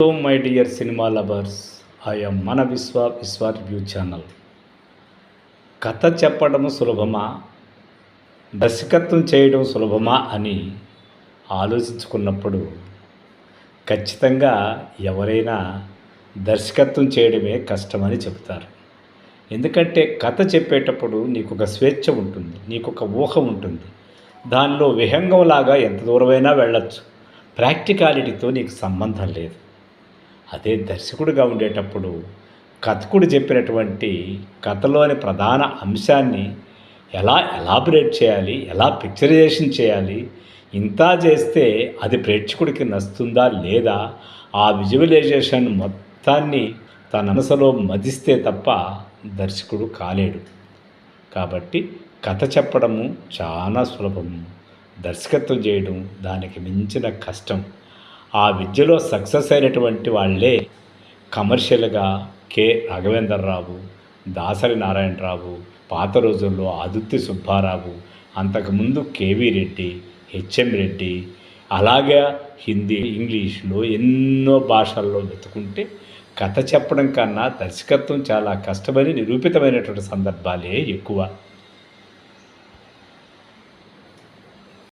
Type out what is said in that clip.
So my dear cinema lovers I'm మన విశ్వ విశ్వ review channel కథ చెప్పడం సులభమా? దర్శకత్వం చేయడం సులభమా అని ఆలోచించుకున్నప్పుడు ఖచ్చితంగా ఎవరైనా దర్శకత్వం చేయడమే కష్టమని చెబుతారు. ఎందుకంటే కథ చెప్పేటప్పుడు నీకు ఒక స్వేచ్ఛ ఉంటుంది నీకు ఒక ఊహ ఉంటుంది. దానిలో విహంగంలాగా ఎంత దూరమైనా వెళ్ళచ్చు. ప్రాక్టికాలిటీతో నీకు సంబంధం లేదు. అదే దర్శకుడిగా ఉండేటప్పుడు కథకుడు చెప్పినటువంటి కథలోని ప్రధాన అంశాన్ని ఎలా ఎలాబరేట్ చేయాలి ఎలా పిక్చరైజేషన్ చేయాలి ఇంత చేస్తే అది ప్రేక్షకుడికి నస్తుందా లేదా ఆ విజువలైజేషన్ మొత్తాన్ని తన మనసులో మదిస్తే తప్ప దర్శకుడు కాలేడు. కాబట్టి కథ చెప్పడము చాలా సులభము దర్శకత్వం చేయడం దానికి మించిన కష్టం. ఆ విద్యలో సక్సెస్ అయినటువంటి వాళ్ళే కమర్షియల్గా కె. రాఘవేంద్రరావు దాసరి నారాయణరావు పాత రోజుల్లో ఆదుత్తి సుబ్బారావు అంతకుముందు కేవీ రెడ్డి హెచ్ఎం రెడ్డి అలాగే హిందీ ఇంగ్లీష్లో ఎన్నో భాషల్లో వెతుకుంటే కథ చెప్పడం కన్నా దర్శకత్వం చాలా కష్టమని నిరూపితమైనటువంటి సందర్భాలే ఎక్కువ.